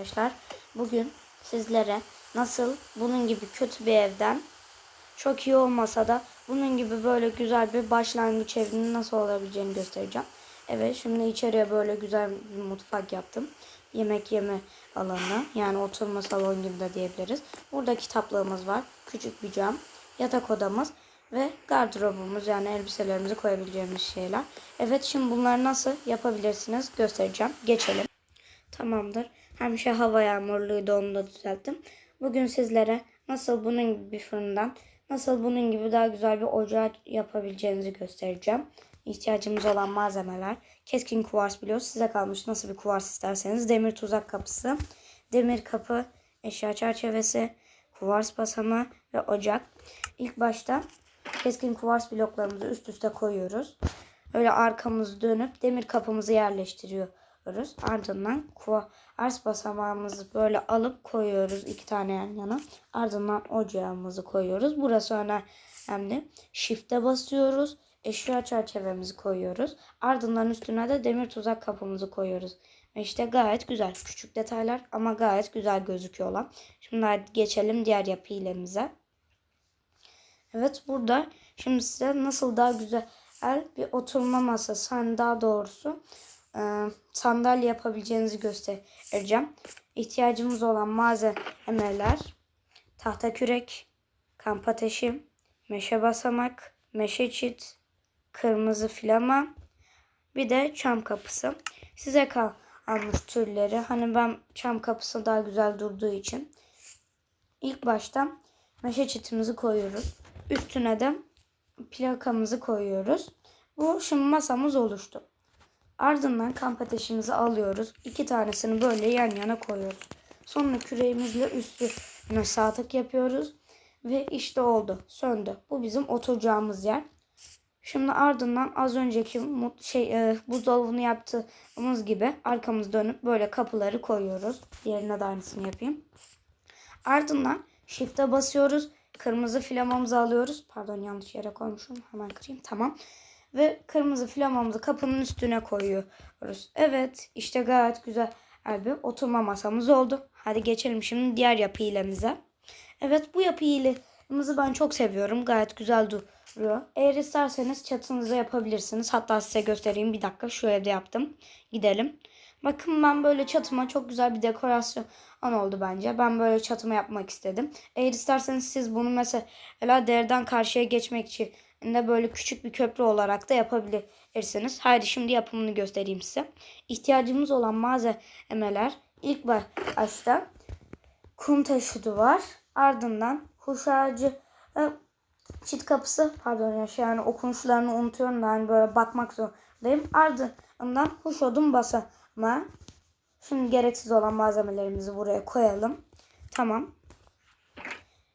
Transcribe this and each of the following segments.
Arkadaşlar bugün sizlere nasıl bunun gibi kötü bir evden çok iyi olmasa da bunun gibi böyle güzel bir başlangıç evinin nasıl olabileceğini göstereceğim. Evet şimdi içeriye böyle güzel bir mutfak yaptım. Yemek yeme alanı yani oturma salonu gibi de diyebiliriz. Burada kitaplığımız var. Küçük bir cam. Yatak odamız ve gardırobumuz yani elbiselerimizi koyabileceğimiz şeyler. Evet şimdi bunları nasıl yapabilirsiniz göstereceğim. Geçelim. Tamamdır. Hem şey hava yağmurluydu onu da düzelttim. Bugün sizlere nasıl bunun gibi bir fırından, nasıl bunun gibi daha güzel bir ocak yapabileceğinizi göstereceğim. İhtiyacımız olan malzemeler. Keskin kuvars biliyoruz. Size kalmış nasıl bir kuvars isterseniz. Demir tuzak kapısı, demir kapı, eşya çerçevesi, kuvars basamağı ve ocak. İlk başta keskin kuvars bloklarımızı üst üste koyuyoruz. Öyle arkamızı dönüp demir kapımızı yerleştiriyoruz. Ardından kuvars basamağımızı böyle alıp koyuyoruz iki tane yan yana. Ardından ocağımızı koyuyoruz. Burası önemli. Shift'e basıyoruz. Eşya çerçevemizi koyuyoruz. Ardından üstüne de demir tuzak kapımızı koyuyoruz. İşte gayet güzel. Küçük detaylar ama gayet güzel gözüküyorlar. Şimdi hadi geçelim diğer yapı ilemize. Evet burada şimdi size nasıl daha güzel bir oturma masası hani daha doğrusu sandalye yapabileceğinizi göstereceğim. İhtiyacımız olan malzemeler tahta kürek, kamp ateşi, meşe basamak, meşe çit, kırmızı filama bir de çam kapısı. Size kalmış türleri. Hani ben çam kapısı daha güzel durduğu için ilk başta meşe çitimizi koyuyoruz. Üstüne de plakamızı koyuyoruz. Bu şimdi masamız oluştu. Ardından kamp ateşimizi alıyoruz. İki tanesini böyle yan yana koyuyoruz. Sonra küreğimizle üstüne sağ yapıyoruz. Ve işte oldu. Söndü. Bu bizim oturacağımız yer. Şimdi ardından az önceki şey e, buzdolabını yaptığımız gibi arkamız dönüp böyle kapıları koyuyoruz. Diğerine de aynısını yapayım. Ardından shift'e basıyoruz. Kırmızı flamamızı alıyoruz. Pardon yanlış yere koymuşum. Hemen kırayım. Tamam. Ve kırmızı flamamızı kapının üstüne koyuyoruz. Evet işte gayet güzel bir oturma masamız oldu. Hadi geçelim şimdi diğer yapı ilemize. Evet bu yapı ilemizi ben çok seviyorum. Gayet güzel duruyor. Eğer isterseniz çatınıza yapabilirsiniz. Hatta size göstereyim. Bir dakika şu evde yaptım. Gidelim. Bakın ben böyle çatıma çok güzel bir dekorasyon oldu bence. Ben böyle çatıma yapmak istedim. Eğer isterseniz siz bunu mesela derden karşıya geçmek için de böyle küçük bir köprü olarak da yapabilirsiniz. Haydi şimdi yapımını göstereyim size. İhtiyacımız olan malzemeler ilk başta kum taşı duvar ardından kuş ağacı e, çit kapısı pardon ya şey yani okunuşlarını unutuyorum da hani böyle bakmak zorundayım. Ardından kuş odun basama. Şimdi gereksiz olan malzemelerimizi buraya koyalım. Tamam.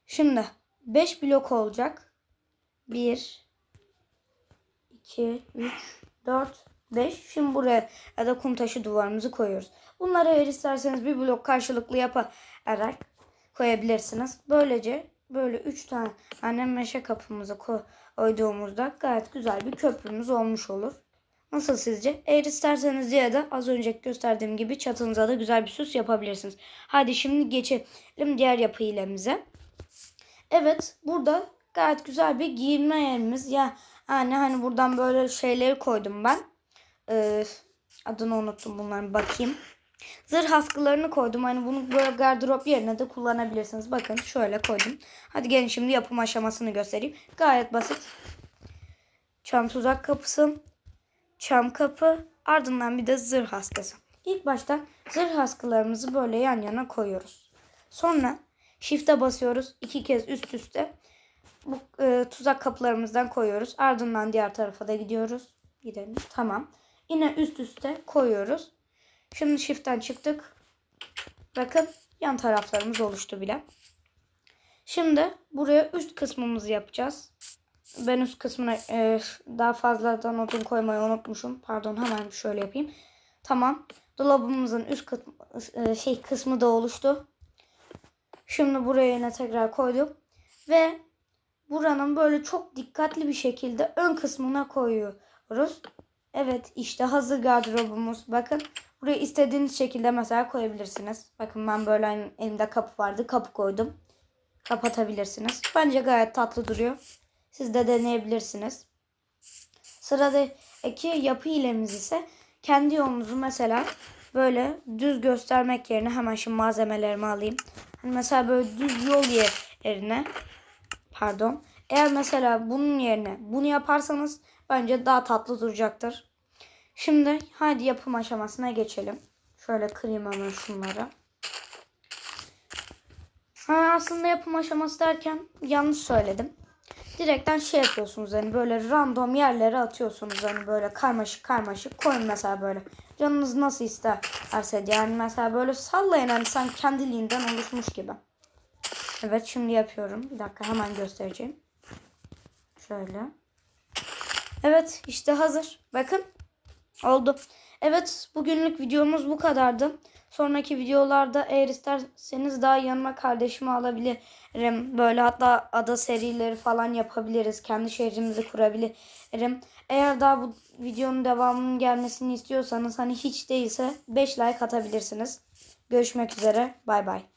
Şimdi 5 blok olacak. 1 2 3 4 5. Şimdi buraya ya da kum taşı duvarımızı koyuyoruz. Bunları eğer isterseniz bir blok karşılıklı yaparak koyabilirsiniz. Böylece böyle 3 tane meşe kapımızı koyduğumuzda gayet güzel bir köprümüz olmuş olur. Nasıl sizce? Eğer isterseniz ya da az önce gösterdiğim gibi çatınıza da güzel bir süs yapabilirsiniz. Hadi şimdi geçelim diğer yapı ilemize. Evet burada gayet güzel bir giyinme yerimiz. Ya yani hani buradan böyle şeyleri koydum ben. Ee, adını unuttum bunların bakayım. Zırh askılarını koydum. Hani bunu böyle gardırop yerine de kullanabilirsiniz. Bakın şöyle koydum. Hadi gelin şimdi yapım aşamasını göstereyim. Gayet basit. Çam tuzak kapısı. Çam kapı. Ardından bir de zırh askısı. İlk başta zırh askılarımızı böyle yan yana koyuyoruz. Sonra shift'e basıyoruz. iki kez üst üste. Bu e, tuzak kapılarımızdan koyuyoruz. Ardından diğer tarafa da gidiyoruz. Gidelim. Tamam. Yine üst üste koyuyoruz. Şimdi shift'ten çıktık. Bakın yan taraflarımız oluştu bile. Şimdi buraya üst kısmımızı yapacağız. Ben üst kısmına e, daha fazladan odun koymayı unutmuşum. Pardon hemen şöyle yapayım. Tamam. Dolabımızın üst kısmı, e, şey kısmı da oluştu. Şimdi buraya yine tekrar koydum. Ve buranın böyle çok dikkatli bir şekilde ön kısmına koyuyoruz. Evet işte hazır gardırobumuz. Bakın Buraya istediğiniz şekilde mesela koyabilirsiniz. Bakın ben böyle elimde kapı vardı. Kapı koydum. Kapatabilirsiniz. Bence gayet tatlı duruyor. Siz de deneyebilirsiniz. Sıradaki yapı ilemiz ise kendi yolunuzu mesela böyle düz göstermek yerine hemen şimdi malzemelerimi alayım. Hani mesela böyle düz yol yerine pardon. Eğer mesela bunun yerine bunu yaparsanız bence daha tatlı duracaktır. Şimdi hadi yapım aşamasına geçelim. Şöyle kırayım hemen şunları. Ha, aslında yapım aşaması derken yanlış söyledim. Direkten şey yapıyorsunuz hani böyle random yerlere atıyorsunuz hani böyle karmaşık karmaşık koyun mesela böyle. Canınız nasıl isterse yani mesela böyle sallayın hani sanki kendiliğinden oluşmuş gibi. Evet şimdi yapıyorum. Bir dakika hemen göstereceğim. Şöyle. Evet işte hazır. Bakın. Oldu. Evet bugünlük videomuz bu kadardı. Sonraki videolarda eğer isterseniz daha yanıma kardeşimi alabilirim. Böyle hatta ada serileri falan yapabiliriz. Kendi şehrimizi kurabilirim. Eğer daha bu videonun devamının gelmesini istiyorsanız hani hiç değilse 5 like atabilirsiniz. Görüşmek üzere. Bay bay.